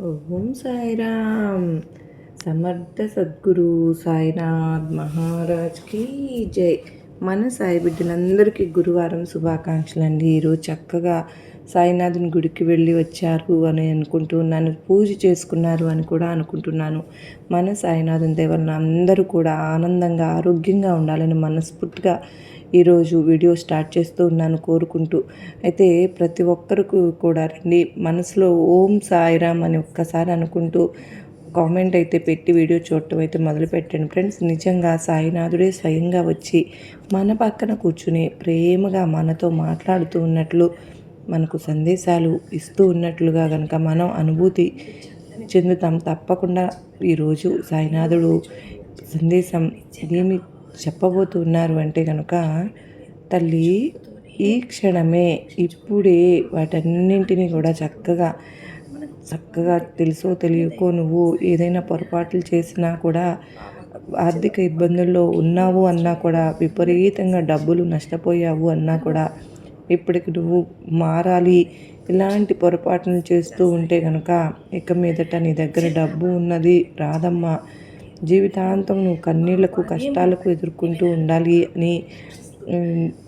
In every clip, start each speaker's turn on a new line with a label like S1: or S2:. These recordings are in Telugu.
S1: ఓం సాయిరామ్. సమర్థ సద్గురు సాయినాథ్ మహారాజ్కి జై. మన సాయి బిడ్డలందరికీ గురువారం శుభాకాంక్షలు అండి ఈరోజు చక్కగా సాయినాథుని గుడికి వెళ్ళి వచ్చారు అని అనుకుంటున్నాను పూజ చేసుకున్నారు అని కూడా అనుకుంటున్నాను. మన సాయినాథుని దేవరన అందరూ కూడా ఆనందంగా ఆరోగ్యంగా ఉండాలని మనస్ఫూర్తిగా ఈరోజు వీడియో స్టార్ట్ చేస్తూ ఉన్నాను కోరుకుంటూ. అయితే ప్రతి ఒక్కరికి కూడా రండి. మనసులో ఓం సాయిరామ్ అని ఒక్కసారి అనుకుంటూ కామెంట్ అయితే పెట్టి వీడియో చూడటం అయితే మొదలుపెట్టండి. ఫ్రెండ్స్ నిజంగా సాయినాథుడే స్వయంగా వచ్చి మన పక్కన కూర్చుని ప్రేమగా మనతో మాట్లాడుతూ ఉన్నట్లు మనకు సందేశాలు ఇస్తూ ఉన్నట్లుగా కనుక మనం అనుభూతి చెందుతాం. తప్పకుండా ఈరోజు సాయినాథుడు సందేశం ఏమి చెప్పబోతున్నారు అంటే కనుక తల్లి ఈ క్షణమే ఇప్పుడే వాటన్నింటినీ కూడా చక్కగా చక్కగా తెలుసో తెలియకో నువ్వు ఏదైనా పొరపాట్లు చేసినా కూడా ఆర్థిక ఇబ్బందుల్లో ఉన్నావు అన్నా కూడా విపరీతంగా డబ్బులు నష్టపోయావు అన్నా కూడా ఇప్పటికి నువ్వు మారాలి. ఇలాంటి పొరపాటును చేస్తూ ఉంటే కనుక ఇక మీదట నీ దగ్గర డబ్బు ఉన్నది రాదమ్మా. జీవితాంతం నువ్వు కన్నీళ్ళకు కష్టాలకు ఎదుర్కొంటూ ఉండాలి అని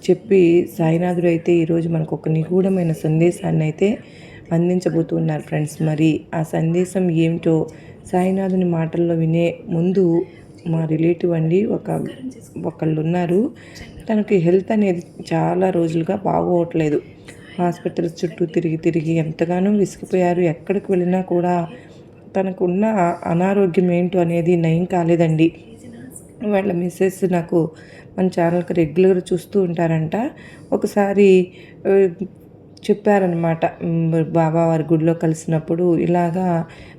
S1: చెప్పి సాయినాథుడు అయితే ఈరోజు మనకు ఒక నిగూఢమైన సందేశాన్ని అయితే అందించబోతున్నారు ఫ్రెండ్స్. మరి ఆ సందేశం ఏమిటో సాయినాథుని మాటల్లో వినే ముందు మా రిలేటివ్ అండి ఒక ఒకళ్ళు ఉన్నారు తనకి హెల్త్ అనేది చాలా రోజులుగా బాగోవట్లేదు. హాస్పిటల్స్ చుట్టూ తిరిగి తిరిగి ఎంతగానో విసిగిపోయారు. ఎక్కడికి వెళ్ళినా కూడా తనకున్న అనారోగ్యం ఏంటో అనేది నయం కాలేదండి. వాళ్ళ మిస్సెస్ నాకు మన ఛానల్కి రెగ్యులర్ చూస్తూ ఉంటారంట. ఒకసారి చెప్పారనమాట బాబా వారి గుడిలో కలిసినప్పుడు ఇలాగా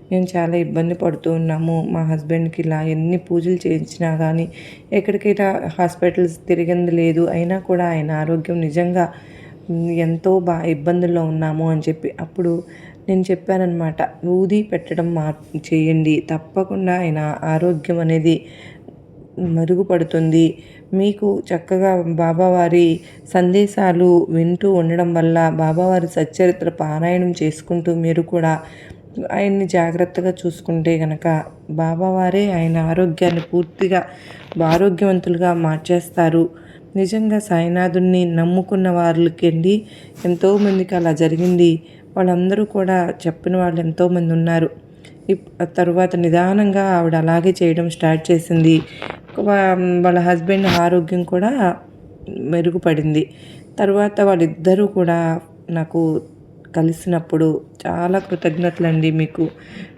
S1: మేము చాలా ఇబ్బంది పడుతూ ఉన్నాము. మా హస్బెండ్కి ఇలా ఎన్ని పూజలు చేయించినా కానీ ఎక్కడికైనా హాస్పిటల్స్ తిరిగింది లేదు. అయినా కూడా ఆయన ఆరోగ్యం నిజంగా ఎంతో బా ఇబ్బందుల్లో ఉన్నాము అని చెప్పి అప్పుడు నేను చెప్పానమాట ఊది పెట్టడం మా చేయండి. తప్పకుండా ఆయన ఆరోగ్యం అనేది మెరుగుపడుతుంది. మీకు చక్కగా బాబావారి సందేశాలు వింటూ ఉండడం వల్ల బాబావారి సచ్చరిత్ర పారాయణం చేసుకుంటూ మీరు కూడా ఆయన్ని జాగ్రత్తగా చూసుకుంటే కనుక బాబావారే ఆయన ఆరోగ్యాన్ని పూర్తిగా ఆరోగ్యవంతులుగా మార్చేస్తారు. నిజంగా సాయినాథుని నమ్ముకున్న వాళ్ళకండి ఎంతోమందికి అలా జరిగింది. వాళ్ళందరూ కూడా చెప్పిన వాళ్ళు ఎంతోమంది ఉన్నారు. తర్వాత నిదానంగా ఆవిడ అలాగే చేయడం స్టార్ట్ చేసింది. వాళ్ళ హస్బెండ్ ఆరోగ్యం కూడా మెరుగుపడింది. తర్వాత వాళ్ళిద్దరూ కూడా నాకు కలిసినప్పుడు చాలా కృతజ్ఞతలండి మీకు.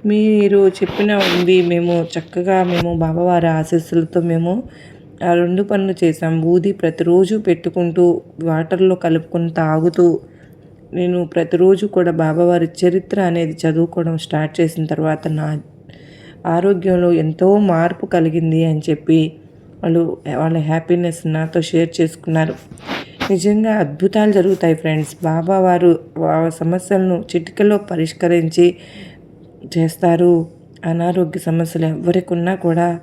S1: మీరు చెప్పిన ఉంది మేము చక్కగా మేము బాబావారి ఆశీస్సులతో మేము ఆ రెండు పనులు చేసాం ఊది ప్రతిరోజు పెట్టుకుంటూ వాటర్లో కలుపుకొని తాగుతూ నేను ప్రతిరోజు కూడా బాబావారి చరిత్ర అనేది చదువుకోవడం స్టార్ట్ చేసిన తర్వాత నా ఆరోగ్యంలో ఎంతో మార్పు కలిగింది అని చెప్పి వాళ్ళు వాళ్ళ హ్యాపీనెస్ నాతో షేర్ చేసుకున్నారు. నిజంగా అద్భుతాలు జరుగుతాయి ఫ్రెండ్స్. బాబా వారు సమస్యలను చిటికలో పరిష్కరించి చేస్తారు. అనారోగ్య సమస్యలు ఎవరికున్నా కూడా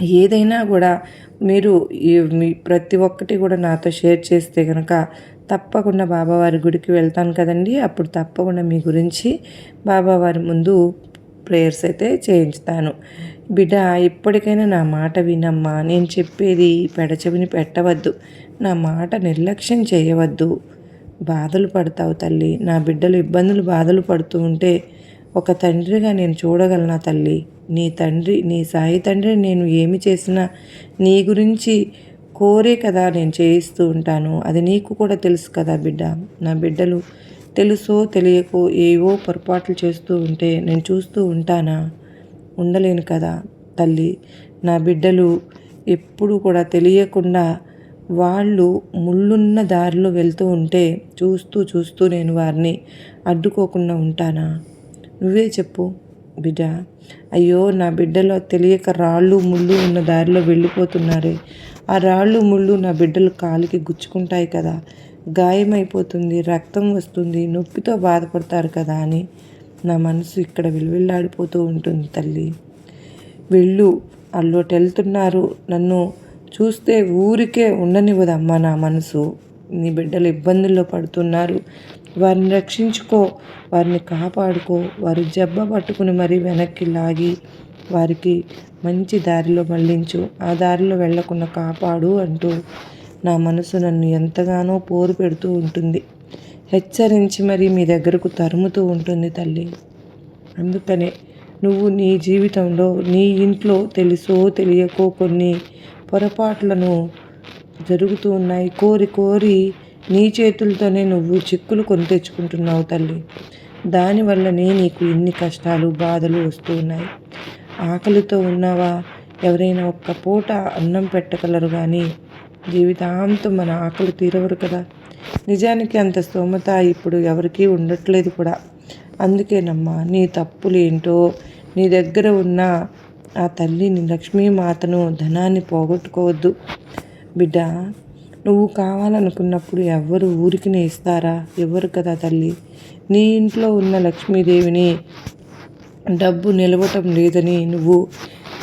S1: ఏదైనా కూడా మీరు మీ ప్రతి ఒక్కటి కూడా నాతో షేర్ చేస్తే కనుక తప్పకుండా బాబావారి గుడికి వెళ్తాను కదండి. అప్పుడు తప్పకుండా మీ గురించి బాబావారి ముందు ప్రేయర్స్ అయితే చేయించుతాను. బిడ్డ ఇప్పటికైనా నా మాట వినమ్మా. నేను చెప్పేది పెడచెవిని పెట్టవద్దు. నా మాట నిర్లక్ష్యం చేయవద్దు. బాధలు పడతావు తల్లి. నా బిడ్డలు ఇబ్బందులు బాధలు పడుతూ ఉంటే ఒక తండ్రిగా నేను చూడగలనా తల్లి? నీ తండ్రి నీ సాయి తండ్రి నేను ఏమి చేసినా నీ గురించి కోరే కదా నేను చేయిస్తూ ఉంటాను. అది నీకు కూడా తెలుసు కదా బిడ్డ. నా బిడ్డలు తెలుసో తెలియకో ఏవో పొరపాట్లు చేస్తూ ఉంటే నేను చూస్తూ ఉంటానా? ఉండలేను కదా తల్లి. నా బిడ్డలు ఎప్పుడు కూడా తెలియకుండా వాళ్ళు ముళ్ళున్న దారిలో వెళ్తూ ఉంటే చూస్తూ చూస్తూ నేను వారిని అడ్డుకోకుండా ఉంటానా? నువ్వే చెప్పు బిడ్డ. అయ్యో నా బిడ్డలో తెలియక రాళ్ళు ముళ్ళు ఉన్న దారిలో వెళ్ళిపోతున్నారే. ఆ రాళ్ళు ముళ్ళు నా బిడ్డలు కాలికి గుచ్చుకుంటాయి కదా. గాయమైపోతుంది రక్తం వస్తుంది నొప్పితో బాధపడతారు కదా అని నా మనసు ఇక్కడ విలువిల్లాడిపోతూ ఉంటుంది తల్లి. వెళ్ళు అల్లోటి వెళ్తున్నారు. నన్ను చూస్తే ఊరికే ఉండనివ్వదమ్మా నా మనసు. నీ బిడ్డలు ఇబ్బందుల్లో పడుతున్నారు. వారిని రక్షించుకో వారిని కాపాడుకో వారి జబ్బ పట్టుకుని మరీ వెనక్కి లాగి వారికి మంచి దారిలో మళ్ళించు ఆ దారిలో వెళ్ళకుండా కాపాడు అంటూ నా మనసు నన్ను ఎంతగానో పోరు పెడుతూ ఉంటుంది. హెచ్చరించి మరీ మీ దగ్గరకు తరుముతూ ఉంటుంది తల్లి. అందుకనే నువ్వు నీ జీవితంలో నీ ఇంట్లో తెలుసో తెలియకో కొన్ని పొరపాట్లను జరుగుతూ ఉన్నాయి. కోరి కోరి నీ చేతులతోనే నువ్వు చిక్కులు కొని తెచ్చుకుంటున్నావు తల్లి. దానివల్లనే నీకు ఇన్ని కష్టాలు బాధలు వస్తూ ఉన్నాయి. ఆకలితో ఉన్నావా? ఎవరైనా ఒక్క పూట అన్నం పెట్టగలరు కానీ జీవితాంతం మన ఆకలి తీరవరు కదా. నిజానికి అంత స్తోమత ఇప్పుడు ఎవరికీ ఉండట్లేదు కూడా. అందుకేనమ్మా నీ తప్పులేంటో నీ దగ్గర ఉన్న ఆ తల్లిని లక్ష్మీమాతను ధనాన్ని పోగొట్టుకోవద్దు. బిడ్డ నువ్వు కావాలనుకున్నప్పుడు ఎవ్వరు ఊరికి ఇస్తారా? ఎవరు కదా తల్లి? నీ ఇంట్లో ఉన్న లక్ష్మీదేవిని డబ్బు నిలవటం లేదని నువ్వు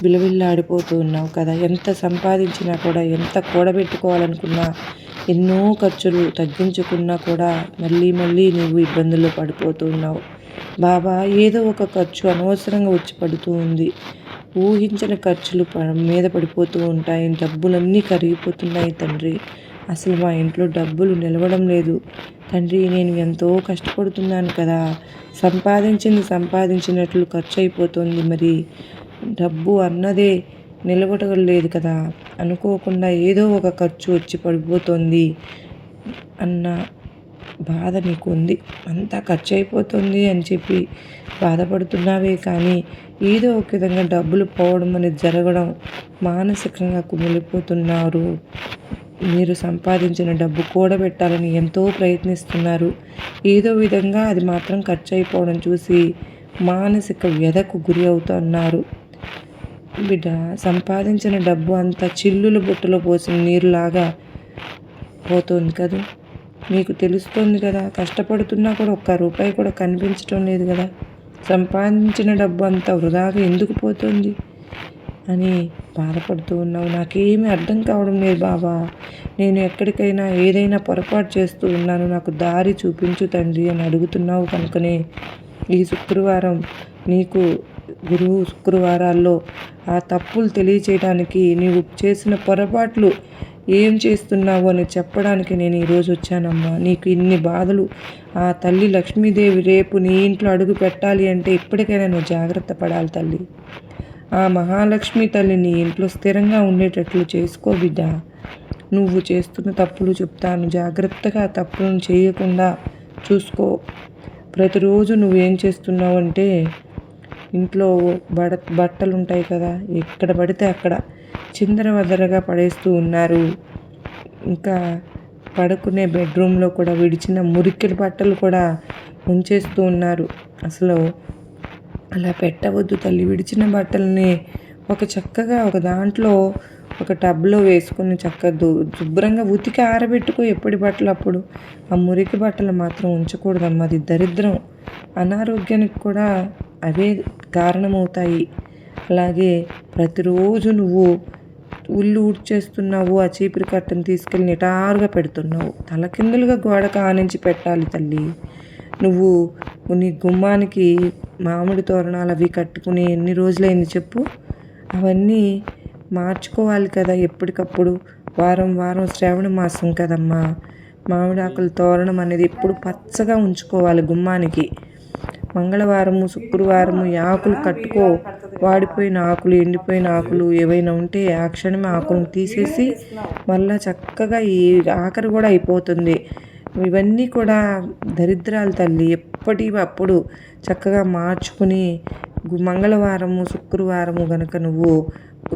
S1: విలవిల్లాడిపోతూ ఉన్నావు కదా. ఎంత సంపాదించినా కూడా ఎంత కూడబెట్టుకోవాలనుకున్నా ఎన్నో ఖర్చులు తగ్గించుకున్నా కూడా మళ్ళీ మళ్ళీ నువ్వు ఇబ్బందుల్లో పడిపోతూ ఉన్నావు బాబా ఏదో ఒక ఖర్చు అనవసరంగా వచ్చి పడుతూ ఉంది. ఊహించని ఖర్చులు మీద పడిపోతూ ఉంటాయి. డబ్బులన్నీ కరిగిపోతున్నాయి తండ్రి. అసలు మా ఇంట్లో డబ్బులు నిలవడం లేదు. తండ్రి నేను ఎంతో కష్టపడుతున్నాను కదా. సంపాదించింది సంపాదించినట్లు ఖర్చు అయిపోతుంది మరి. డబ్బు అన్నదే నిలబడలేదు లేదు కదా. అనుకోకుండా ఏదో ఒక ఖర్చు వచ్చి పడిపోతుంది అన్న బాధ నీకు ఉంది అంతా ఖర్చు అయిపోతుంది అని చెప్పి బాధపడుతున్నావే కానీ ఏదో ఒక విధంగా డబ్బులు పోవడం అనేది జరగడం మానసికంగా కుమిలిపోతున్నారు. మీరు సంపాదించిన డబ్బు కూడబెట్టాలని ఎంతో ప్రయత్నిస్తున్నారు. ఏదో విధంగా అది మాత్రం ఖర్చు అయిపోవడం చూసి మానసిక వ్యధకు గురి అవుతున్నారు బిడ్డ సంపాదించిన డబ్బు అంతా చిల్లుల బుట్టలో పోసిన నీరులాగా పోతుంది కదా? మీకు తెలుస్తుంది కదా కష్టపడుతున్నా కూడా ఒక్క రూపాయి కూడా కనిపించడం లేదు కదా. సంపాదించిన డబ్బు అంతా వృధాగా ఎందుకు పోతుంది? అని బాధపడుతూ ఉన్నావు. నాకేమీ అర్థం కావడం లేదు బాబా నేను ఎక్కడికైనా ఏదైనా పొరపాటు చేస్తూ ఉన్నాను. నాకు దారి చూపించు తండ్రి అని అడుగుతున్నావు కనుకనే ఈ శుక్రవారం నీకు గురువు శుక్రవారాల్లో ఆ తప్పులు తెలియచేయడానికి నీవు చేసిన పొరపాట్లు ఏం చేస్తున్నావు అని చెప్పడానికి నేను ఈరోజు వచ్చానమ్మా. నీకు ఇన్ని బాధలు ఆ తల్లి లక్ష్మీదేవి రేపు నీ ఇంట్లో అడుగు పెట్టాలి అంటే ఇప్పటికైనా నువ్వు జాగ్రత్త పడాలి తల్లి. ఆ మహాలక్ష్మి తల్లిని ఇంట్లో స్థిరంగా ఉండేటట్లు చేసుకో బిడ్డ. నువ్వు చేస్తున్న తప్పులు చెప్తాను. జాగ్రత్తగా తప్పులను చేయకుండా చూసుకో. ప్రతిరోజు నువ్వేం చేస్తున్నావు అంటే ఇంట్లో బడ బట్టలు ఉంటాయి కదా ఎక్కడ పడితే అక్కడ చిందరవదరగా పడేస్తూ ఉన్నారు. ఇంకా పడుకునే బెడ్రూమ్లో కూడా విడిచిన మురికిల బట్టలు కూడా ఉంచేస్తూ ఉన్నారు. అసలు అలా పెట్టవద్దు తల్లి. విడిచిన బట్టల్ని ఒక చక్కగా ఒక దాంట్లో ఒక టబ్లో వేసుకుని చక్కగా శుభ్రంగా ఉతికి ఆరబెట్టుకో ఎప్పటి బట్టలు అప్పుడు. ఆ మురికి బట్టలు మాత్రం ఉంచకూడదమ్మా. అది దరిద్రం. అనారోగ్యానికి కూడా అవే కారణమవుతాయి. అలాగే ప్రతిరోజు నువ్వు ఉల్లు ఊడ్చేస్తున్నావు ఆ చీపురు కట్టను తీసుకెళ్ళి నిటారుగా పెడుతున్నావు. తలకిందులుగా గోడకు ఆనించి పెట్టాలి తల్లి. నువ్వు నీ గుమ్మానికి మామిడి తోరణాలు అవి కట్టుకుని ఎన్ని రోజులైంది చెప్పు? అవన్నీ మార్చుకోవాలి కదా ఎప్పటికప్పుడు. వారం వారం శ్రావణ మాసం కదమ్మా. మామిడాకుల తోరణం అనేది ఎప్పుడు పచ్చగా ఉంచుకోవాలి గుమ్మానికి. మంగళవారము శుక్రవారము ఆకులు కట్టుకో. వాడిపోయిన ఆకులు ఎండిపోయిన ఆకులు ఏవైనా ఉంటే ఆ క్షణమే ఆకులను తీసేసి మళ్ళీ చక్కగా ఈ ఆఖరి కూడా అయిపోతుంది. ఇవన్నీ కూడా దరిద్రాలు తల్లి. ఎప్పటి అప్పుడు చక్కగా మార్చుకుని మంగళవారము శుక్రవారము కనుక నువ్వు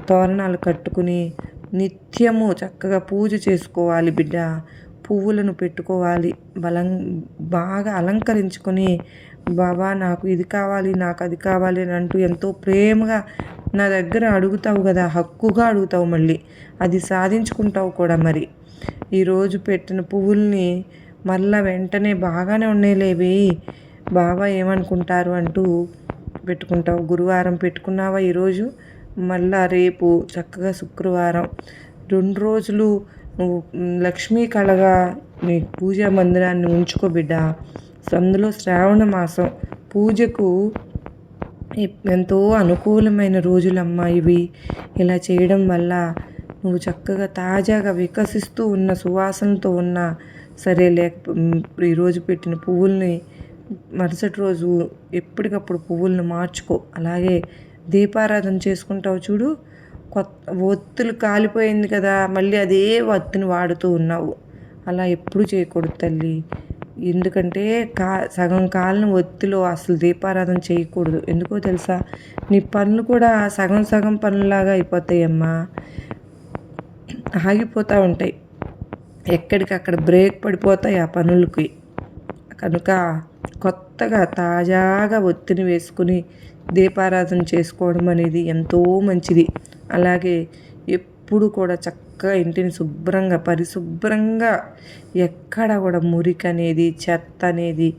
S1: తోరణాలు కట్టుకుని నిత్యము చక్కగా పూజ చేసుకోవాలి బిడ్డ. పువ్వులను పెట్టుకోవాలి. బలం బాగా అలంకరించుకొని బాబా నాకు ఇది కావాలి నాకు అది కావాలి అని అంటూ ఎంతో ప్రేమగా నా దగ్గర అడుగుతావు కదా హక్కుగా అడుగుతావు మళ్ళీ. అది సాధించుకుంటావు కూడా మరి. ఈరోజు పెట్టిన పువ్వుల్ని మళ్ళా వెంటనే బాగానే ఉండేలేవి బాబా ఏమనుకుంటారు అంటూ పెట్టుకుంటావు. గురువారం పెట్టుకున్నావా ఈరోజు? మళ్ళా రేపు చక్కగా శుక్రవారం. రెండు రోజులు నువ్వు లక్ష్మీ కళగా నీ పూజా మందిరాన్ని ఉంచుకో బిడ్డ. అందులో శ్రావణ మాసం. పూజకు ఎంతో అనుకూలమైన రోజులమ్మా ఇవి. ఇలా చేయడం వల్ల నువ్వు చక్కగా తాజాగా వికసిస్తూ ఉన్న సువాసనతో ఉన్న సరే లేక ఈరోజు పెట్టిన పువ్వుల్ని మరుసటి రోజు ఎప్పటికప్పుడు పువ్వులను మార్చుకో. అలాగే దీపారాధన చేసుకుంటావు చూడు. కొత్త ఒత్తులు కాలిపోయింది కదా మళ్ళీ అదే ఒత్తిని వాడుతూ ఉన్నావు. అలా ఎప్పుడు చేయకూడదు తల్లి. ఎందుకంటే కా సగం కాలిన ఒత్తిలో అసలు దీపారాధన చేయకూడదు. ఎందుకో తెలుసా? నీ పనులు కూడా సగం సగం పనులాగా అయిపోతాయమ్మా. ఆగిపోతూ ఉంటాయి. ఎక్కడికక్కడ బ్రేక్ పడిపోతాయి ఆ పనులకి. కనుక కొత్తగా తాజాగా ఒత్తిడి వేసుకుని దీపారాధన చేసుకోవడం అనేది ఎంతో మంచిది. అలాగే ఎప్పుడు కూడా చక్కగా ఇంటిని శుభ్రంగా పరిశుభ్రంగా ఎక్కడ కూడా మురికి అనేది చెత్త అనేది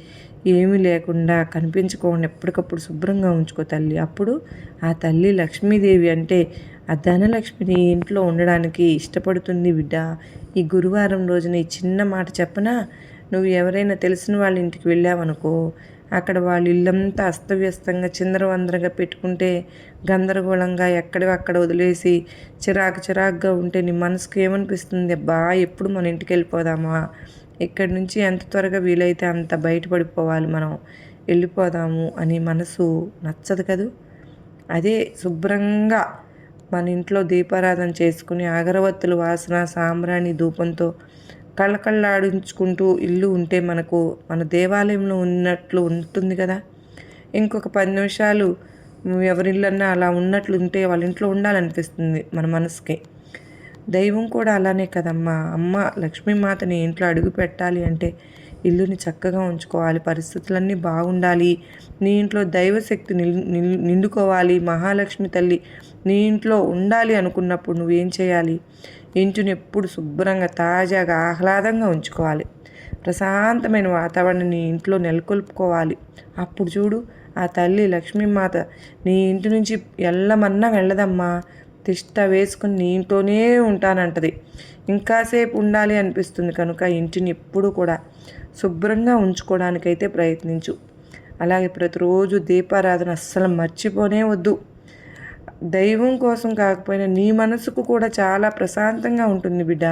S1: ఏమీ లేకుండా కనిపించుకోండి ఎప్పటికప్పుడు శుభ్రంగా ఉంచుకో తల్లి. అప్పుడు ఆ తల్లి లక్ష్మీదేవి అంటే ఆ ధనలక్ష్మిని ఇంట్లో ఉండడానికి ఇష్టపడుతుంది బిడ్డ. ఈ గురువారం రోజున ఈ చిన్న మాట చెప్పనా? నువ్వు ఎవరైనా తెలిసిన వాళ్ళ ఇంటికి వెళ్ళావనుకో అక్కడ వాళ్ళ ఇల్లంతా అస్తవ్యస్తంగా చిందరవందరగా పెట్టుకుంటే గందరగోళంగా ఎక్కడో అక్కడ వదిలేసి చిరాకు చిరాకుగా ఉంటే నీ మనసుకు ఏమనిపిస్తుంది? అబ్బా ఎప్పుడు మన ఇంటికి వెళ్ళిపోదామా? ఇక్కడి నుంచి ఎంత త్వరగా వీలైతే అంత బయటపడిపోవాలి మనం. వెళ్ళిపోదాము అని మనసు నచ్చదు కదూ? అదే శుభ్రంగా మన ఇంట్లో దీపారాధన చేసుకుని అగరవత్తుల వాసన సాంబ్రాణి ధూపంతో కళ్ళకళ్ళాడించుకుంటూ ఇల్లు ఉంటే మనకు మన దేవాలయంలో ఉన్నట్లు ఉంటుంది కదా. ఇంకొక పది నిమిషాలు ఎవరిల్లన్నా అలా ఉన్నట్లు ఉంటే వాళ్ళ ఇంట్లో ఉండాలనిపిస్తుంది మన మనసుకి. దైవం కూడా అలానే కదమ్మా. అమ్మ లక్ష్మీమాతని ఇంట్లో అడుగు పెట్టాలి అంటే ఇల్లుని చక్కగా ఉంచుకోవాలి పరిస్థితులన్నీ బాగుండాలి. నీ ఇంట్లో దైవశక్తి నిల్ నిల్ నిండుకోవాలి. మహాలక్ష్మి తల్లి నీ ఇంట్లో ఉండాలి అనుకున్నప్పుడు నువ్వేం చేయాలి? ఇంటిని ఎప్పుడు శుభ్రంగా తాజాగా ఆహ్లాదంగా ఉంచుకోవాలి. ప్రశాంతమైన వాతావరణం నీ ఇంట్లో నెలకొల్పుకోవాలి. అప్పుడు చూడు ఆ తల్లి లక్ష్మీమాత నీ ఇంటి నుంచి వెళ్ళమన్నా వెళ్ళదమ్మా. తిష్ట వేసుకుని నీ ఇంట్లోనే ఉంటానంటది. ఇంకాసేపు ఉండాలి అనిపిస్తుంది కనుక ఇంటిని ఎప్పుడు కూడా శుభ్రంగా ఉంచుకోవడానికైతే ప్రయత్నించు. అలాగే ప్రతిరోజు దీపారాధన అస్సలు మర్చిపోనే వద్దు. దైవం కోసం కాకపోయినా నీ మనసుకు కూడా చాలా ప్రశాంతంగా ఉంటుంది బిడ్డ.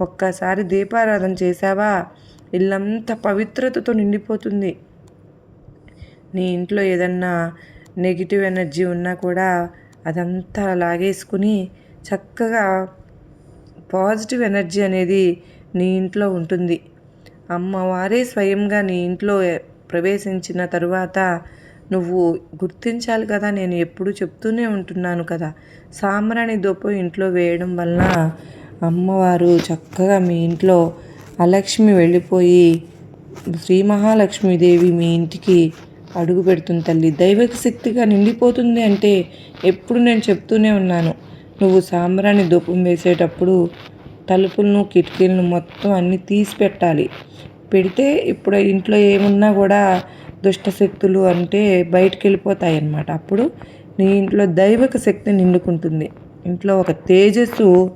S1: ఒక్కసారి దీపారాధన చేసావా ఇల్లంతా పవిత్రతతో నిండిపోతుంది. నీ ఇంట్లో ఏదన్నా నెగిటివ్ ఎనర్జీ ఉన్నా కూడా అదంతా లాగేసుకుని చక్కగా పాజిటివ్ ఎనర్జీ అనేది నీ ఇంట్లో ఉంటుంది. అమ్మవారే స్వయంగా నీ ఇంట్లో ప్రవేశించిన తరువాత నువ్వు గుర్తించాలి కదా నేను ఎప్పుడు చెప్తూనే ఉంటున్నాను కదా. సాంబ్రాణి దూపం ఇంట్లో వేయడం వలన అమ్మవారు చక్కగా మీ ఇంట్లో అలక్ష్మి వెళ్ళిపోయి శ్రీ మహాలక్ష్మీదేవి మీ ఇంటికి అడుగు పెడుతుంది తల్లి. దైవిక శక్తిగా నిండిపోతుంది అంటే ఎప్పుడు నేను చెప్తూనే ఉన్నాను. నువ్వు సాంబ్రాణి ధూపం వేసేటప్పుడు తలుపులను కిటికీలను మొత్తం అన్నీ తీసి పెట్టాలి పెడితే ఇప్పుడు ఇంట్లో ఏమున్నా కూడా దుష్టశక్తులు అంటే బయటికి వెళ్ళిపోతాయి అన్నమాట అప్పుడు నీ ఇంట్లో దైవిక శక్తి నిండుకుంటుంది. ఇంట్లో ఒక తేజస్సు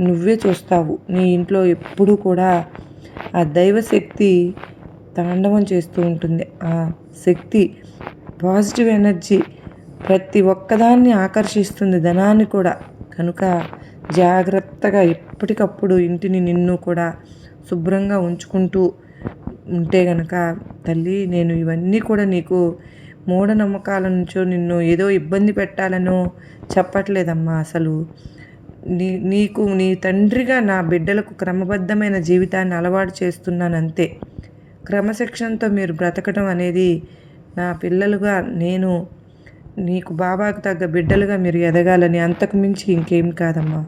S1: నువ్వే చూస్తావు. నీ ఇంట్లో ఎప్పుడు కూడా ఆ దైవశక్తి తాండవం చేస్తూ ఉంటుంది. ఆ శక్తి పాజిటివ్ ఎనర్జీ ప్రతి ఒక్కదాన్ని ఆకర్షిస్తుంది ధనాన్ని కూడా. కనుక జాగ్రత్తగా ఎప్పటికప్పుడు ఇంటిని నిన్ను కూడా శుభ్రంగా ఉంచుకుంటూ ఉంటే గనక తల్లి నేను ఇవన్నీ కూడా నీకు మూఢనమ్మకాల నుంచో నిన్ను ఏదో ఇబ్బంది పెట్టాలనో చెప్పట్లేదమ్మా అసలు. నీ నీకు నీ తండ్రిగా నా బిడ్డలకు క్రమబద్ధమైన జీవితాన్ని అలవాటు చేస్తున్నాను అంతే క్రమశిక్షణతో మీరు బ్రతకడం అనేది నా పిల్లలుగా నేను నీకు బాబాకు తగ్గ బిడ్డలుగా మీరు ఎదగాలని అంతకు మించి ఇంకేం కాదమ్మా.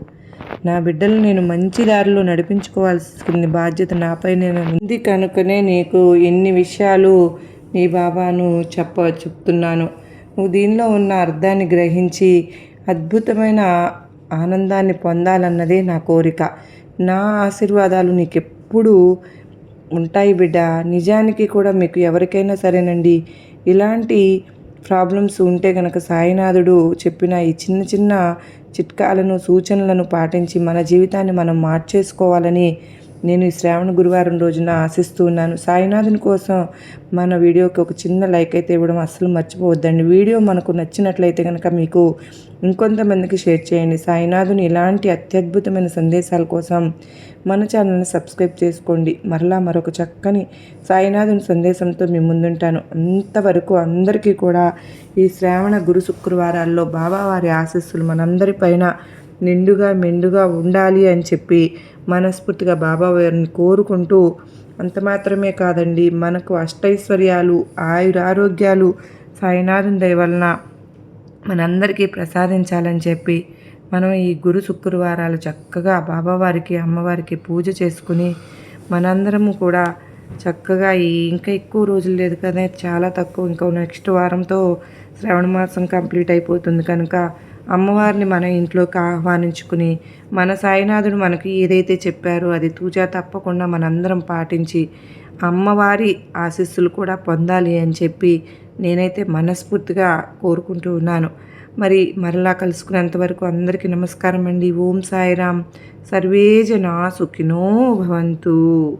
S1: నా బిడ్డలు నేను మంచి దారిలో నడిపించుకోవాల్సింది బాధ్యత నాపైనే ఉంది కనుకనే నీకు ఎన్ని విషయాలు నీ బాబాను చెప్ప చెప్తున్నాను. నువ్వు దీనిలో ఉన్న అర్థాన్ని గ్రహించి అద్భుతమైన ఆనందాన్ని పొందాలన్నదే నా కోరిక. నా ఆశీర్వాదాలు నీకు ఎప్పుడూ ఉంటాయి బిడ్డ. నిజానికి కూడా మీకు ఎవరికైనా సరేనండి. ఇలాంటి ప్రాబ్లమ్స్ ఉంటే కనుక సాయినాథుడు చెప్పిన ఈ చిన్న చిన్న చిట్కాలను సూచనలను పాటించి మన జీవితాన్ని మనం మార్చేసుకోవాలని నేను ఈ శ్రావణ గురువారం రోజున ఆశిస్తూ ఉన్నాను. సాయినాథుని కోసం మన వీడియోకి ఒక చిన్న లైక్ అయితే ఇవ్వడం అస్సలు మర్చిపోవద్దండి. వీడియో మనకు నచ్చినట్లయితే కనుక మీకు ఇంకొంతమందికి షేర్ చేయండి. సాయినాథుని ఇలాంటి అత్యద్భుతమైన సందేశాల కోసం మన ఛానల్ని సబ్స్క్రైబ్ చేసుకోండి. మరలా మరొక చక్కని సాయినాథుని సందేశంతో మీ ముందుంటాను. అంతవరకు అందరికీ కూడా ఈ శ్రావణ గురు శుక్రవారాల్లో బాబావారి ఆశస్సులు మనందరిపైన నిండుగా మెండుగా ఉండాలి అని చెప్పి మనస్ఫూర్తిగా బాబా వారిని కోరుకుంటూ అంత మాత్రమే కాదండి మనకు అష్టైశ్వర్యాలు ఆయురారోగ్యాలు సాయినాథం దయ వలన మనందరికీ ప్రసాదించాలని చెప్పి మనం ఈ గురు శుక్రవారాలు చక్కగా బాబావారికి అమ్మవారికి పూజ చేసుకుని మనందరము కూడా చక్కగా ఈ ఇంకా ఎక్కువ రోజులు లేదు కదా చాలా తక్కువ ఇంకా నెక్స్ట్ వారంతో శ్రావణ మాసం కంప్లీట్ అయిపోతుంది కనుక అమ్మవారిని మన ఇంట్లోకి ఆహ్వానించుకుని మన సాయినాథుడు మనకి ఏదైతే చెప్పారో అది తూచా తప్పకుండా మనందరం పాటించి అమ్మవారి ఆశీస్సులు కూడా పొందాలి అని చెప్పి నేనైతే మనస్ఫూర్తిగా కోరుకుంటూ ఉన్నాను. మరి మరలా కలుసుకునేంత వరకు అందరికీ నమస్కారం అండి. ఓం సాయిరామ్. సర్వే జనా సుఖినో భవంతు.